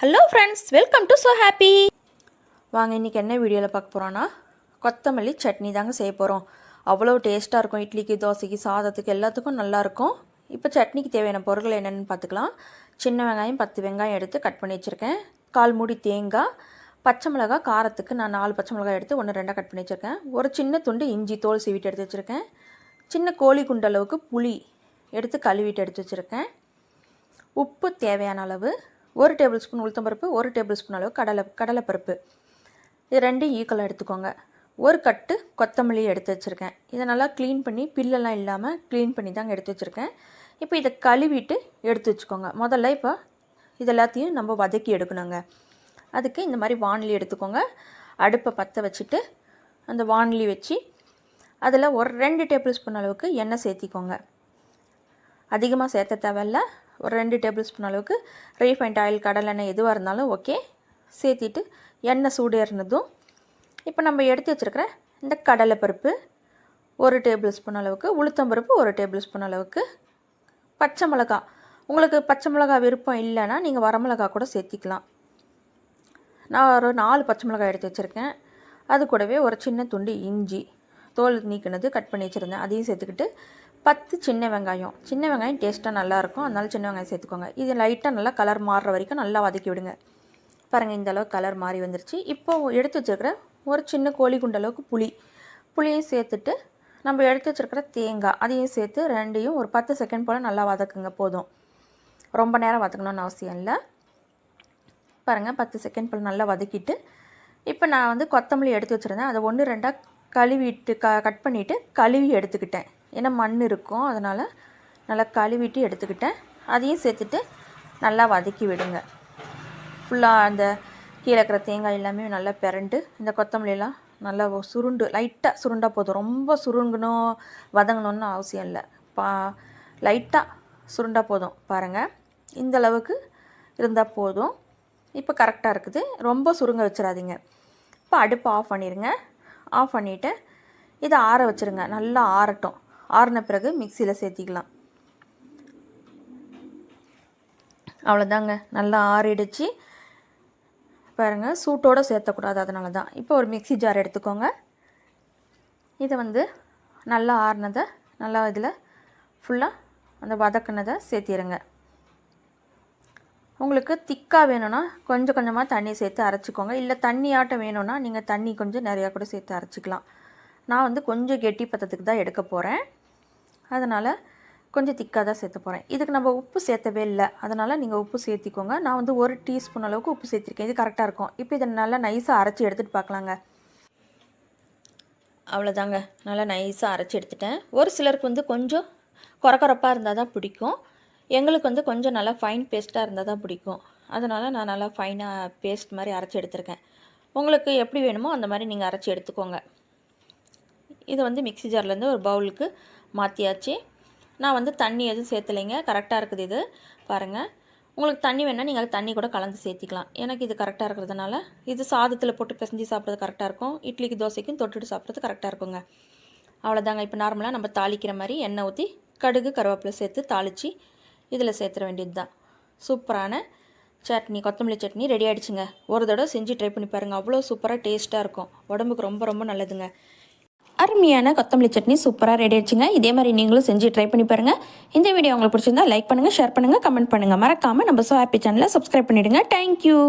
Hello friends welcome to so happy வாங்க இன்றைக்கி என்ன வீடியோவில் பார்க்க போகிறோன்னா கொத்தமல்லி சட்னி தாங்க செய்ய போகிறோம் அவ்வளோ டேஸ்ட்டாக இருக்கும். இட்லிக்கு தோசைக்கு சாதத்துக்கு எல்லாத்துக்கும் நல்லாயிருக்கும் இப்போ சட்னிக்கு தேவையான பொருட்கள் என்னென்னு பார்த்துக்கலாம். சின்ன வெங்காயம் பத்து வெங்காயம் எடுத்து கட் பண்ணி வச்சுருக்கேன். கால் மூடி தேங்காய் பச்சை மிளகாய் காரத்துக்கு நான் நாலு பச்சை மிளகாய் எடுத்து ஒன்று ரெண்டாக கட் பண்ணி வச்சுருக்கேன். ஒரு சின்ன துண்டு இஞ்சி தோல் சீவிட்டு எடுத்து வச்சுருக்கேன். சின்ன கோழி குண்டு அளவுக்கு புளி எடுத்து கழுவிட்டு எடுத்து வச்சுருக்கேன். உப்பு தேவையான அளவு. ஒரு டேபிள் ஸ்பூன் உளுத்தம்பருப்பு ஒரு டேபிள் ஸ்பூன் அளவு கடலை கடலைப்பருப்பு இது ரெண்டும் ஈக்கலாக எடுத்துக்கோங்க. ஒரு கட்டு கொத்தமல்லி எடுத்து வச்சுருக்கேன். இதை நல்லா க்ளீன் பண்ணி பில்லெல்லாம் இல்லாமல் க்ளீன் பண்ணி தாங்க எடுத்து வச்சுருக்கேன். இப்போ இதை கழுவிட்டு எடுத்து வச்சுக்கோங்க. முதல்ல இப்போ இது எல்லாத்தையும் நம்ம வதக்கி எடுக்கணுங்க. அதுக்கு இந்த மாதிரி வானலி எடுத்துக்கோங்க. அடுப்பை பற்ற வச்சுட்டு அந்த வானலி வச்சு அதில் ஒரு ரெண்டு டேபிள் ஸ்பூன் அளவுக்கு எண்ணெய் சேர்த்திக்கோங்க. அதிகமாக சேர்த்த தேவையில்ல. ஒரு ரெண்டு டேபிள் ஸ்பூன் அளவுக்கு ரீஃபைண்ட் ஆயில் கடலெண்ணெய் எதுவாக இருந்தாலும் ஓகே. சேர்த்திட்டு எண்ணெய் சூடேறினதும் இப்போ நம்ம எடுத்து வச்சுருக்கிற இந்த கடலைப்பருப்பு ஒரு டேபிள் ஸ்பூன் அளவுக்கு உளுத்தம்பருப்பு ஒரு டேபிள் ஸ்பூன் அளவுக்கு பச்சை மிளகா. உங்களுக்கு பச்சை மிளகா விருப்பம் இல்லைன்னா நீங்கள் வரமிளகா கூட சேர்த்திக்கலாம். நான் ஒரு நாலு பச்சை மிளகாய் எடுத்து வச்சுருக்கேன். அது கூடவே ஒரு சின்ன துண்டு இஞ்சி. தோல் நீக்கினது கட் பண்ணி வச்சுருந்தேன். அதையும் சேர்த்துக்கிட்டு பத்து சின்ன வெங்காயம். சின்ன வெங்காயம் டேஸ்ட்டாக நல்லாயிருக்கும் அதனால சின்ன வெங்காயம் சேர்த்துக்கோங்க. இது லைட்டாக நல்லா கலர் மாறுற வரைக்கும் நல்லா வதக்கி விடுங்க. பாருங்கள் இந்த அளவுக்கு கலர் மாறி வந்துருச்சு. இப்போது எடுத்து வச்சுருக்கிற ஒரு சின்ன கோழி குண்டு அளவுக்கு புளி. புளியும் சேர்த்துட்டு நம்ம எடுத்து வச்சுருக்கிற தேங்காய் அதையும் சேர்த்து ரெண்டையும் ஒரு பத்து செகண்ட் போல் நல்லா வதக்குங்க போதும். ரொம்ப நேரம் வதக்கணும்னு அவசியம் இல்லை. பாருங்கள் பத்து செகண்ட் போல் நல்லா வதக்கிட்டு இப்போ நான் வந்து கொத்தமல்லி எடுத்து வச்சுருந்தேன். அதை ஒன்று ரெண்டாக கழுவிட்டு க கட் பண்ணிவிட்டு கழுவி எடுத்துக்கிட்டேன். ஏன்னா மண் இருக்கும். அதனால் நல்லா கழுவிட்டு எடுத்துக்கிட்டேன். அதையும் சேர்த்துட்டு நல்லா வதக்கி விடுங்க. ஃபுல்லாக அந்த கீழே இருக்கிற தேங்காய் எல்லாமே நல்லா பிறண்டு இந்த கொத்தமல்லியெல்லாம் நல்லா சுருண்டு லைட்டாக சுருண்டாக போதும். ரொம்ப சுருங்கணும் வதங்கணும்னு அவசியம் இல்லை. பா லைட்டாக சுருண்டாக போதும். பாருங்கள் இந்த அளவுக்கு இருந்தால் போதும். இப்போ கரெக்டாக இருக்குது. ரொம்ப சுருங்க வச்சிடாதீங்க. இப்போ அடுப்பு ஆஃப் பண்ணிடுங்க ஆஃப் பண்ணிவிட்டு இதை ஆற வச்சுருங்க. நல்லா ஆறட்டும். ஆறின பிறகு மிக்சியில் சேர்த்திக்கலாம். அவ்வளோதாங்க நல்லா ஆறிடுச்சு. பாருங்கள் சூட்டோடு சேர்த்தக்கூடாது அதனால தான் இப்போ ஒரு மிக்ஸி ஜார் எடுத்துக்கோங்க. இதை வந்து நல்லா ஆறினதை நல்லா இதில் ஃபுல்லாக அந்த வதக்குனதை சேர்த்திடுங்க உங்களுக்கு திக்காக வேணும்னா கொஞ்சம் கொஞ்சமாக தண்ணி சேர்த்து அரைச்சிக்கோங்க. இல்லை தண்ணி ஆட்டம் வேணும்னா நீங்கள் தண்ணி கொஞ்சம் நிறையா கூட சேர்த்து அரைச்சிக்கலாம். நான் வந்து கொஞ்சம் கெட்டி பத்தத்துக்கு தான் எடுக்க போகிறேன் அதனால் கொஞ்சம் திக்காக தான் சேர்த்து போகிறேன் இதுக்கு நம்ம உப்பு சேர்த்தவே இல்லை. அதனால் நீங்கள் உப்பு சேர்த்திக்கோங்க. நான் வந்து ஒரு டீஸ்பூன் அளவுக்கு உப்பு சேர்த்துருக்கேன். இது கரெக்டாக இருக்கும். இப்போ இதை நல்லா நைஸாக அரைச்சி எடுத்துகிட்டு பார்க்கலாங்க. அவ்வளோதாங்க நல்லா நைஸாக அரைச்சி எடுத்துட்டேன். ஒரு சிலருக்கு வந்து கொஞ்சம் குறக்குறப்பாக இருந்தால் தான் பிடிக்கும். எங்களுக்கு வந்து கொஞ்சம் நல்லா ஃபைன் பேஸ்ட்டாக இருந்தால் தான் பிடிக்கும். அதனால் நான் நல்லா ஃபைனாக பேஸ்ட் மாதிரி அரைச்சி எடுத்திருக்கேன். உங்களுக்கு எப்படி வேணுமோ அந்த மாதிரி நீங்கள் அரைச்சி எடுத்துக்கோங்க. இதை வந்து மிக்ஸி ஜார்லேருந்து ஒரு பவுலுக்கு மாற்றியாச்சு நான் வந்து தண்ணி எதுவும் சேர்த்தலைங்க. கரெக்டாக இருக்குது இது. பாருங்கள் உங்களுக்கு தண்ணி வேணால் நீங்கள் தண்ணி கூட கலந்து சேர்த்திக்கலாம். எனக்கு இது கரெக்டாக இருக்கிறதுனால இது சாதத்தில் போட்டு பிசைஞ்சு சாப்பிட்றது கரெக்டாக இருக்கும். இட்லிக்கு தோசைக்கும் தொட்டுட்டு சாப்பிட்றது கரெக்டாக இருக்குங்க. அவ்வளோதாங்க இப்போ நார்மலாக நம்ம தாளிக்கிற மாதிரி எண்ணெய் ஊற்றி கடுகு கருவேப்பிலை சேர்த்து தாளித்து இதில் சேர்த்துற வேண்டியது தான். சூப்பரான சட்னி கொத்தமல்லி சட்னி ரெடி ஆகிடுச்சுங்க ஒரு தடவை செஞ்சு ட்ரை பண்ணி பாருங்கள் அவ்வளோ சூப்பராக டேஸ்ட்டாக இருக்கும். உடம்புக்கு ரொம்ப ரொம்ப நல்லதுங்க. அருமையான கொத்தமல்லி சட்னி சூப்பராக ரெடி ஆச்சுங்க இதே மாதிரி நீங்களும் செஞ்சு ட்ரை பண்ணி பாருங்கள் இந்த வீடியோ உங்களுக்கு பிடிச்சிருந்தா லைக் பண்ணுங்கள் ஷேர் பண்ணுங்கள் கமெண்ட் பண்ணுங்கள் மறக்காமல் நம்ம ஸோ ஹாப்பி சேனலை சப்ஸ்கிரைப் பண்ணிவிடுங்க தேங்க்யூ